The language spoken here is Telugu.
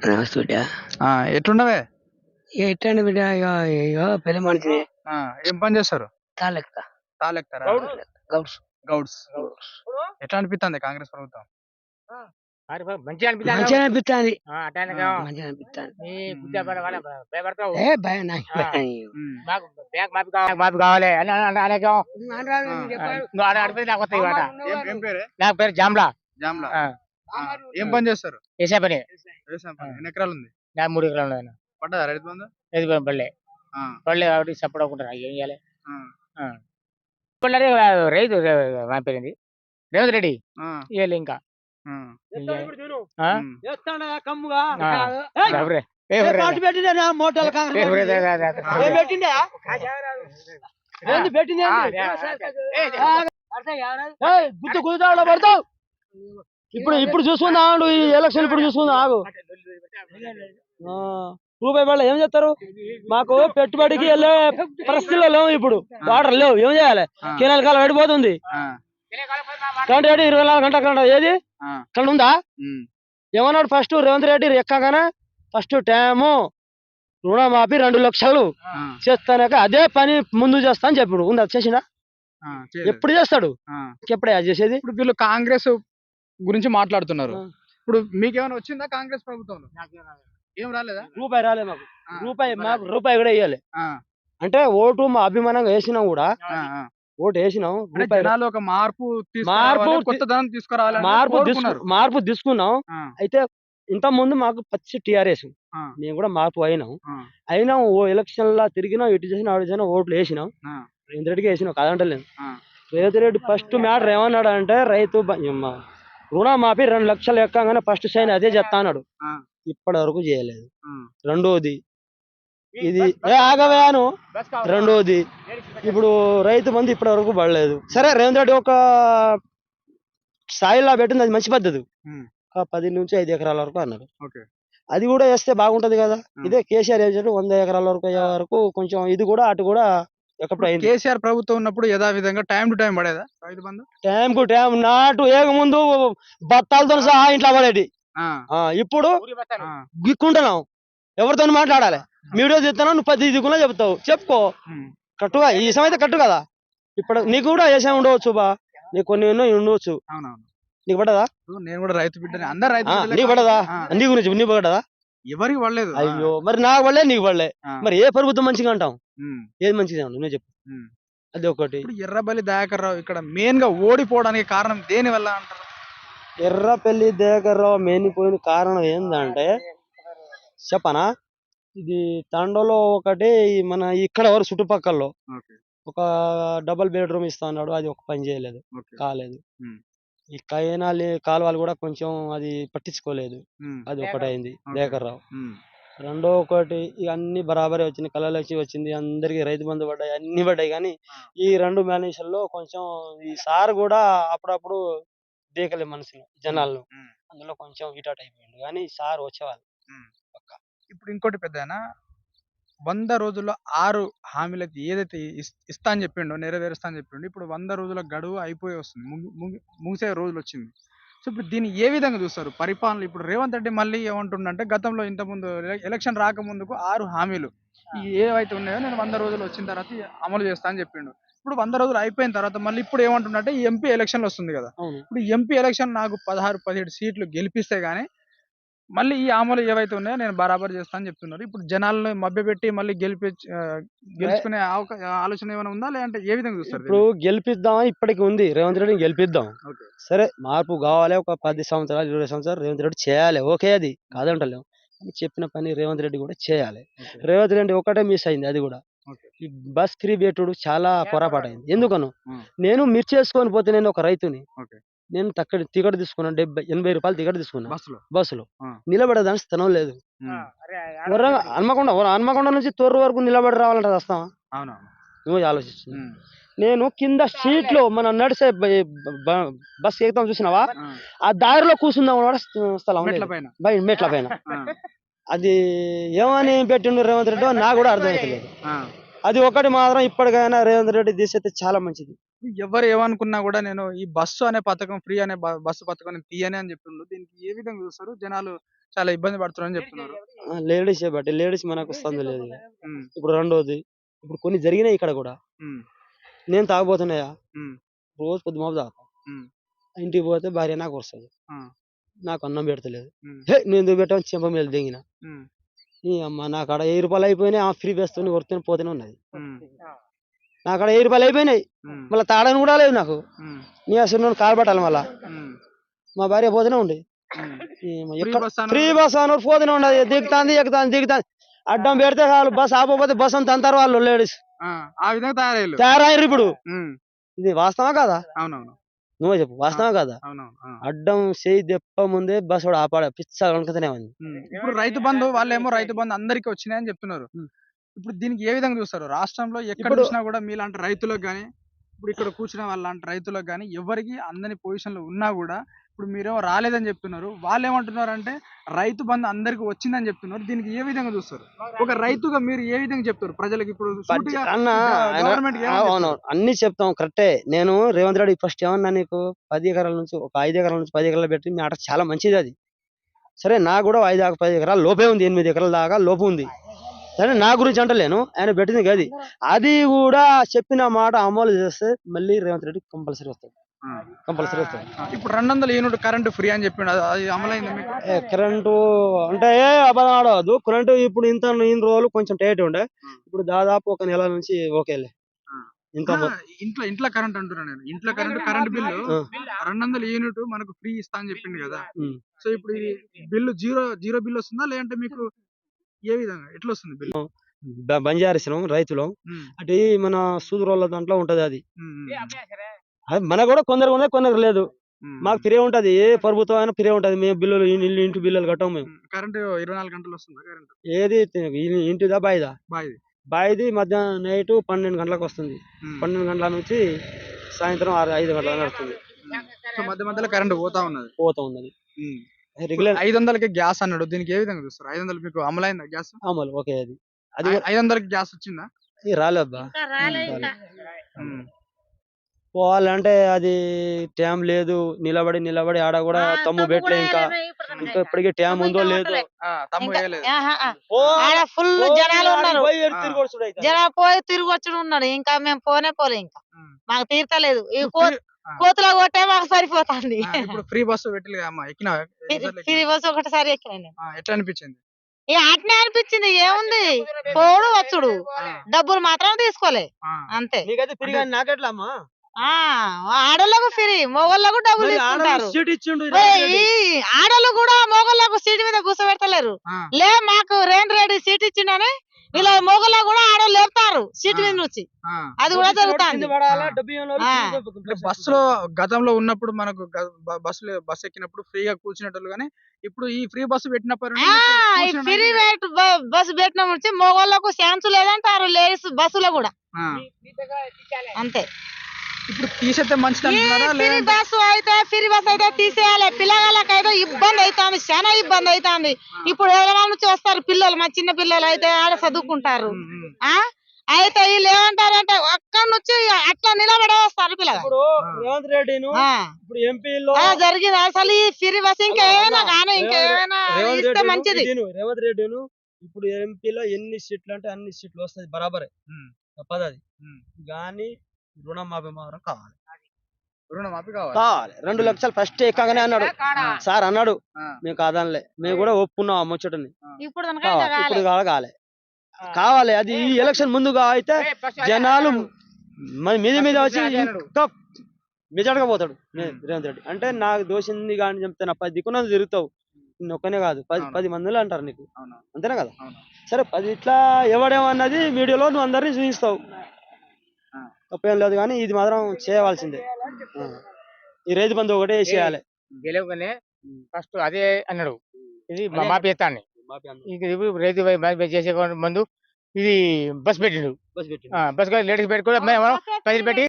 నమస్తే బిడ్డ ఆ, ఎట్లున్నవే ఎట్టండి బిడ్డ? ఇగో ఇగో పెళ్ళి మనిషి ఆ, ఏం పని చేస్తారు? తాలెక్క తాలెక్తారా గౌడ్స్. గౌడ్స్. ఎట్లా అనిపిస్తుంది కాంగ్రెస్ ప్రభుత్వం? మంచిగా అనిపిస్తుంది మంచిగా అనిపిస్తుంది కావాలి నా పేరు జామ్లా. జామ్లా. ఏం పని చేస్తారు? పని. వ్యవసాయం పని. ఎన్ని ఎకరాలు ఉంది నా మూడు ఎకరాలు ఉన్నాయి పడ్డదా రైతు బంధు? ఆ, పళ్ళే కాబట్టి సపోర్ట్ అవ్వకుంటారు. ఏం చేయాలి? ఆ, పళ్ళే రైతు మా పేరుంది? రేవంత్ రెడ్డి. ఆ, ఇవ్వాలి ఇంకా. ఏంది పెట్టింది గుద్దు గుద్దాలో పడతావు? ఇప్పుడు ఇప్పుడు చూసుకుందా ఆడు ఈ ఎలక్షన్ ఇప్పుడు చూసుకుందా ఆగు. ఆ, రూపాయి పడలే ఏం చేస్తారు? మాకు పెట్టుబడికి వెళ్ళే పరిస్థితుల్లో లేవు ఇప్పుడు. వాటర్ లేవు ఏం చేయాలి. కెనాల్ కాలం పడిపోతుంది కరెంట్ ఏంటి ఇరవై నాలుగు గంటల కరెంట్ ఏది? కరెంట్ ఉందా? ఏమన్నాడు ఫస్ట్ రేవంత్ రెడ్డి? ఎక్కగానే ఫస్ట్ టైము రుణమాఫీ రెండు లక్షలు చేస్తానక అదే పని ముందు చేస్తా అని చెప్పాడు. ఉందా? చేయలేదు. ఎప్పుడు చేస్తాడు. ఎప్పుడే అది చేసేది? ఇప్పుడు వీళ్ళు కాంగ్రెస్ గురించి మాట్లాడుతున్నారు. ఇప్పుడు మీకేమైనా వచ్చిందా కాంగ్రెస్ ప్రభుత్వంలో? ఏం రాలేదా? రూపాయి రాలే మాకు. రూపాయి మాకు రూపాయి కూడా ఇవ్వాలి అంటే ఓటు మా అభిమానంగా వేసినాం కూడా. ఓటు వేసినాం. జనాలు ఒక మార్పు మార్పు తీసుకురావాలి, మార్పు మార్పు తీసుకున్నాం. అయితే ఇంత ముందు మాకు పచ్చి టిఆర్ఎస్. మేము కూడా మార్పు అయినాం. అయినాం ఓ ఎలక్షన్ లా తిరిగినాం ఇటు చేసినా అటు చేసినా ఓట్లు వేసినాం. రేవంత్ రెడ్డికి వేసినాం కాదంటలేదు. రేవంత్ రెడ్డి ఫస్ట్ మ్యాటర్ ఏమన్నాడు అంటే రైతు రుణమాఫీ రెండు లక్షలు ఎక్కగానే ఫస్ట్ సైన్ అదే చెప్తా అన్నాడు ఆ. ఇప్పటి వరకు చేయలేదు. రెండోది ఇది ఏ ఆగవేను. రెండోది ఇప్పుడు రైతు మంది ఇప్పటి వరకు పడలేదు. సరే రేవంత్ రెడ్డి ఒక స్థాయిలో పెట్టింది అది మంచి పద్ధతి. పది నుంచి ఐదు ఎకరాల వరకు అన్నారు. అది కూడా వేస్తే బాగుంటది కదా. ఇదే కేసీఆర్ వేసాడు వంద ఎకరాల వరకు అయ్యే వరకు కొంచెం ఇది కూడా అటు కూడా కేసీఆర్ ప్రభుత్వం ఉన్నప్పుడు యథావిధంగా టైం టు టైం పడేదా? రైతు బంధు? టైం కు టైం నాటు ఏక ముందు బత్తాలతో సహా ఇంట్లో పడేటి. ఆ, ఇప్పుడు ఊరి బస్తాలు. ఆ, గిక్కుంటున్నాం ఎవరితో మాట్లాడాలి. వీడియో తీస్తున్నావు నువ్వు పది దిక్కున్నా చెప్తావు. చెప్పుకో. కట్టుగా ఈ విషయం అయితే కట్టు కదా. ఇప్పుడు నీకు కూడా వేసే ఉండవచ్చు బా. నీకు కొన్ని ఎన్నో ఉండవచ్చు. నీకు పడదా? నేను కూడా రైతు బిడ్డలే నీకు పడదా? నీ గురించి నీకు పడదా? ఎవరికి పడలేదు. ఆ, అయ్యో! మరి నాకు పడలే నీకు పడలే. మరి ఏ ప్రభుత్వం మంచిగా అంటాం? ఏది మంచిగా నువ్వు చెప్పు. అది ఒకటి. ఇప్పుడు ఎర్రబల్లి దయాకర్ రావు ఇక్కడ మెయిన్గా ఓడిపోవడానికి కారణం దేని వల్ల అంటారు? ఎర్రపల్లి దగ్గర మేనిపోయిన కారణం ఏందంటే చెప్పనా? ఇది తండలో ఒకటి మన ఇక్కడ వరకు చుట్టుపక్కల ఓకే. ఒక డబల్ బెడ్రూమ్ ఇస్తా అన్నాడు అది ఒక పని చేయలేదు. కాలేదు. ఈ కైనాలి కాలువలు కూడా కొంచెం అది పట్టించుకోలేదు. అది ఒకటి అయింది ఓకే. దేకర్రావు ఉమ్, రెండో ఒకటి అన్ని బరాబరే వచ్చింది కళలక్షి వచ్చింది అందరికి రైతు బంధు పడ్డాయి అన్ని పడ్డాయి. కానీ ఈ రెండు మేనేజర్లో కొంచెం ఈ సార్ కూడా అప్పుడప్పుడు దేకలే మనసులో జనాలను ఉమ్, అందులో కొంచెం ఇటాట్ అయిపోయింది కానీ ఈ సార్ వచ్చేవాళ్ళు. ఇప్పుడు ఇంకోటి పెద్దనా వంద రోజుల్లో ఆరు హామీలకి ఏదైతే ఇస్- ఇస్తా అని చెప్పిండో నెరవేరుస్తా అని చెప్పిండో ఇప్పుడు వంద రోజుల గడువు అయిపోయి వస్తుంది. ముగి- ముగి- ముగిసే రోజులు వచ్చింది సో ఇప్పుడు దీన్ని ఏ విధంగా చూస్తారు? పరిపాలన ఇప్పుడు రేవంత్ రెడ్డి మళ్ళీ ఏమంటుండంటే గతంలో ఇంతకుముందు ఎల- ఎలక్షన్ రాకముందుకు ఆరు హామీలు. ఏవైతే ఉన్నాయో నేను వంద రోజులు వచ్చిన తర్వాత అమలు చేస్తా అని చెప్పిండు. ఇప్పుడు వంద రోజులు అయిపోయిన తర్వాత మళ్ళీ ఇప్పుడు ఏమంటుండంటే ఎంపీ ఎలక్షన్లు వస్తుంది కదా. ఇప్పుడు ఎంపీ ఎలక్షన్ నాకు పదహారు పదిహేడు సీట్లు గెలిపిస్తే గానీ మళ్ళీ ఈ అమలు ఏవైతే ఉన్నాయో నేను బరాబర్ చేస్తా అని చెప్తున్నారు. ఇప్పుడు జనాలను మభ్యపెట్టి మళ్ళీ గెలిపి గెలుచుకునే ఆలోచన ఏమైనా ఉందా? లేదంటే ఏ విధంగా చూస్తారు ఇప్పుడు గెలిపిద్దాం ఇప్పటికి ఉంది. రేవంత్ రెడ్డిని గెలిపిద్దాం. సరే మార్పు కావాలి ఒక పది సంవత్సరాలు ఇరవై సంవత్సరాలు రేవంత్ రెడ్డి చేయాలి. ఓకే అది. కాదంటలేం. కానీ చెప్పిన పని రేవంత్ రెడ్డి కూడా చేయాలి. రేవంత్ రెడ్డి ఒకటే మిస్ అయింది అది కూడా. ఈ బస్ ఫ్రీ పెట్టుడు చాలా పొరపాటు అయింది ఎందుకను. నేను మిర్చి వేసుకొని పోతే నేను ఒక రైతుని. నేను తక్కడ టికెట్ తీసుకున్నాను డెబ్బై ఎనభై రూపాయలు టికెట్ తీసుకున్నా. బస్సులో? బస్సులో. నిలబడేదానికి స్థలం లేదు. హన్మకొండ హన్మకొండ నుంచి తొర్రు వరకు నిలబడి రావాలంటే వస్తావా నువ్వు ఆలోచించు ఉమ్, నేను కింద సీట్లో మనం నడిచే బ- బ- బస్ ఎక్కుతాం చూసినావా? ఆ, ఆ దారిలో కూర్చుందాం కూడా స్థ- స్థలం మెట్ల. పైన అది ఏమని పెట్టిండు రేవంత్ రెడ్డి నాకు కూడా అర్థమవుతలేదు ఆ. అది ఒకటి మాత్రం ఇప్పటికైనా రేవంత్ రెడ్డి తీసేస్తే చాలా మంచిది. ఎవరు ఏమనుకున్నా కూడా నేను ఈ బస్సు అనే పథకం ఫ్రీ అనే బస్సు పథకం నేను తీయని అని చెప్పిండు దీనికి ఏ విధంగా చూస్తారు? జనాలు చాలా ఇబ్బంది పడుతున్నారని చెప్తున్నారు. లేడీస్ బట్టి లేడీస్ మనకు వస్తుంది లేదు ఇప్పుడు రెండోది ఇప్పుడు కొన్ని జరిగినాయి ఇక్కడ కూడా. నేను తాగబోతున్నాయా? రోజు పొద్దు మాపు తాగుతా. ఇంటికి పోతే భార్య నాకు వస్తుంది. నాకు అన్నం పెడతలేదు. హే నేను ఎందుకు పెట్టాను? చెంప మీద దిగిన. నీ అమ్మ నా కాడ వెయ్యి రూపాయలు అయిపోయినాయి ఆ ఫ్రీ వేస్తూనే కొడుతూనే పోతూనే ఉన్నది. నా కాడ వెయ్యి రూపాయలు అయిపోయినాయి. మళ్ళీ తాడని కూడా లేదు నాకు. నీ అసలు కాలు పట్టాలి మళ్ళా. మా భార్య పోతూనే ఉండే ఫ్రీ బస్ అన్నారు. పోతూనే ఉండదు దిగుతాంది ఎక్కుతాంది దిగుతాంది. అడ్డం పెడితే చాలు బస్ ఆపకపోతే బస్ అంత అంటారు వాళ్ళు లేడీస్. ఆ, ఆ విధంగా తయారయ్యారు. తయారయ్యారు ఇప్పుడు. ఇది వాస్తవా కాదా? అవునవును. నువ్వే చెప్పు వాస్తవా కాదా. అడ్డం చేయి దెప్ప ముందే బస్ వాడు ఆపాడ పిచ్చ కనుకతనే ఉంది. ఇప్పుడు రైతు బంధు వాళ్ళేమో రైతు బంధు అందరికి వచ్చినాయని చెప్తున్నారు. ఇప్పుడు దీనికి ఏ విధంగా చూస్తారు? రాష్ట్రంలో ఎక్కడ చూసినా కూడా మీలాంటి రైతులకు కానీ ఇప్పుడు ఇక్కడ కూర్చున్న వాళ్ళంటి రైతులకు కానీ ఎవరికి అందని పొజిషన్లో ఉన్నా కూడా ఇప్పుడు మీరేమో రాలేదని చెప్తున్నారు. వాళ్ళు ఏమంటున్నారు అంటే రైతు బంధు అందరికి వచ్చిందని చెప్తున్నారు. దీనికి ఏ విధంగా చూస్తారు? ఒక రైతుగా మీరు ఏ విధంగా చెప్తారు? ప్రజలకు ఇప్పుడు అన్న చెప్తాం కరెక్టే. నేను రేవంత్ రెడ్డి ఫస్ట్ ఏమన్నా నీకు పది ఎకరాల నుంచి ఒక ఐదు ఎకరాల నుంచి పది ఎకరాలు పెట్టి మీ ఆట చాలా మంచిది అది. సరే నాకు కూడా ఐదు పది ఎకరాలు లోపే ఉంది ఎనిమిది ఎకరాల దాకా లోపు ఉంది. సరే నా గురించి అంటలేను. ఆయన పెట్టింది గది. అది కూడా చెప్పిన మాట అమలు చేస్తే మళ్ళీ రేవంత్ రెడ్డి కంపల్సరీ వస్తాడు. కంపల్సరీ వస్తాడు. ఇప్పుడు రెండు వందల యూనిట్ కరెంట్ ఫ్రీ అని చెప్పిండు అది- అమలైంది మీకు? ఏ కరెంటు అంటే ఏ అబద్ధం ఆడవద్దు. కరెంటు ఇప్పుడు ఇంత ఇన్ని రోజులు కొంచెం టైట్ ఉండే. ఇప్పుడు దాదాపు ఒక నెల నుంచి ఓకేలే ఆ, ఇంట్లో ఇంట్లో కరెంట్ అంటున్నా నేను. ఇంట్లో కరెంట్ కరెంట్ బిల్లు ఆ. రెండు వందల యూనిట్ మనకు ఫ్రీ ఇస్తా అని చెప్పింది కదా. ఉమ్. సో ఇప్పుడు బిల్లు జీరో జీరో బిల్ వస్తుందా లేదంటే మీకు ఏ విధంగా? ఎట్లా వస్తుంది బిల్లు బ- బంజారాసినాం రైతులు. అంటే మన సూదురోళ్ళ దాంట్లో ఉంటది అది. అది మనకు కూడా కొందరు ఉన్నాయి కొందరు లేదు. మాకు ఫిరే ఉంటది. ఏ ప్రభుత్వం అయినా ఫిరే ఉంటది. మేము బిల్లులు ఇల్లు ఇంటి బిల్లులు కట్టాము మేము. కరెంట్ ఇరవై నాలుగు గంటలు వస్తుందా కరెంట్? ఏది ఇంటిదా బాయిదా? బాయ్ బాయిది మధ్యాహ్నం నైట్ పన్నెండు గంటలకు వస్తుంది. పన్నెండు గంటల నుంచి సాయంత్రం ఆరు ఐదు గంటల నడుస్తుంది. సో మధ్య మధ్యలో కరెంట్ పోతా ఉన్నది. పోతా ఉన్నది. రెగ్యులర్ ఐదు వందలకి గ్యాస్ అన్నాడు దీనికి ఏ విధంగా చూస్తారు ఐదు వందలు మీకు అమలైందా గ్యాస్ అమలు ఓకే అది అది ఐదు వందలకి గ్యాస్ వచ్చిందా ఇది రాలేబ్బా రాలే రాలే. ఇంకా. ఉమ్. పోవాలంటే అది టైం లేదు నిలబడి నిలబడి ఆడ కూడా తమ్ము పెట్టలే ఇంకా ఇంకా ఇప్పటికీ టైం తమ్ము ఉందో ఇంకా లేదో ఉంటలే. ఆ, తమ్ము ఇంకా- వేయలేదు ఆహా, ఆ. ఓ, ఆడ ఫుల్ జనాలు ఆడికి ఉన్నారు పోయి ఏడు ఆ. తిరిగి వచ్చుడు అయితే. జన పోయి తిరిగి వచ్చుడు ఉన్నాడు ఇంకా మేము పోనే పోలే ఇంకా ఉమ్. మాకు తీర్తలేదు ఈ కో-. కోతులో కొట్టే మాకు సరిపోతుంది. ఇప్పుడు ఫ్రీ బస్సు అమ్మా ఎక్కినా తిరిగి వచ్చి ఒకటిసారి ఎక్కినాను నేను. ఎట్లా అనిపించింది? అట్నే అనిపించింది ఏముంది? పోడు వచ్చుడు. డబ్బులు మాత్రం తీసుకోలే. అంతే. నీకైతే ఫ్రీ కానీ నాకెట్లా అమ్మా ఆ ఆడోళ్ళకు ఫ్రీ మొగోళ్ళకు డబ్బులు. ఈ ఆడోళ్ళు కూడా మొగోళ్ళకు సీట్ మీద కూర్చోబెడతలేరు. లే మాకు రేన్ రెడ్డి సీట్ ఇచ్చిండని ఇలా మొగోళ్ళ కూడా ఆడోళ్ళు లేపుతారు సీట్ మీద నుంచి. ఆ. అది కూడా జరుగుతుంది. వాళ్ళు. బస్సులో గతంలో ఉన్నప్పుడు మనకు గ- బ- బస్సులో బస్సు ఎక్కినప్పుడు ఫ్రీగా కూర్చునేటోళ్ళు కానీ ఇప్పుడు ఈ ఫ్రీ బస్సు పెట్టినప్పుడు ఆ, ఈ ఫ్రీ బస్సు పెట్టిన నుంచి మొగోళ్ళకు ఛాన్స్ లేదంటారు లేడీస్ బస్సులో కూడా. అంతే. ఇప్పుడు తీసేస్తే మంచిది లేదంటే బస్సు అయితే ఫ్రీ బస్ అయితే తీసేయాలి. పిల్లగాళ్ళకి అయితే ఇబ్బంది అవుతుంది చాలా ఇబ్బంది అవుతుంది. ఇప్పుడు ఎవరైనా నుంచి వస్తారు పిల్లలు మా చిన్న పిల్లలు అయితే ఆడ చదువుకుంటారు. ఆ? అయితే వీళ్ళు ఏమంటారంటే అక్కడి నుంచి అట్లా నిలబడే వస్తారు ఇప్పుడు రేవంత్ రెడ్డిను ఆ. ఇప్పుడు ఎంపీలో జరిగింది. అసలు ఈ ఫ్రీ బస్ ఇంకేమైనా కానీ ఇంకేమైనా రేవంత్ ఇస్తే రెడ్డిను మంచిది. రేవంత్ రెడ్డిను ఇప్పుడు ఎంపీలో ఎన్ని సీట్లు అంటే అన్ని సీట్లు వస్తాయి బరాబరే. తప్పదు అది. కానీ రుణమాఫీ మాత్రం కావాలి రుణమాఫీ కావాలి. కావాలి. రెండు లక్షలు ఫస్ట్ ఎక్కగానే అన్నాడు. సార్ అన్నాడు. మేము కాదనలే. మేము కూడా ఒప్పుకున్నాం ఆ ముచ్చటని. ఇప్పుడు కావాలి. ఇప్పుడు. కావాలి కావాలి. కావాలి. అది ఈ ఎలక్షన్ ముందుగా అయితే జనాలు మీద మీద వచ్చి ఇంకా మెజార్గా పోతాడు. రేవంత్ రెడ్డి. అంటే నాకు దోషింది కానీ చెప్తే నా పది దిక్కున తిరుగుతావు. ఒక్కనే కాదు. పది. పది మందిలో అంటారు నీకు. అంతేనా కదా? సరే పది ఇట్లా ఎవడేమన్నది వీడియోలో నువ్వు అందరినీ చూపిస్తావు. తప్పేం లేదు కానీ ఇది మాత్రం చేయవలసిందే. ఈ రైతు బంధు ఒకటే చేయాలి. గెలవగానే ఫస్ట్ అదే అన్నాడు. ఇది. మాపి ఎత్తాన్ని రైతు చేసే ముందు ఇది బస్ పెట్టిండు. బస్ పెట్టి ఆ, బస్ లేడీస్ పది పెట్టి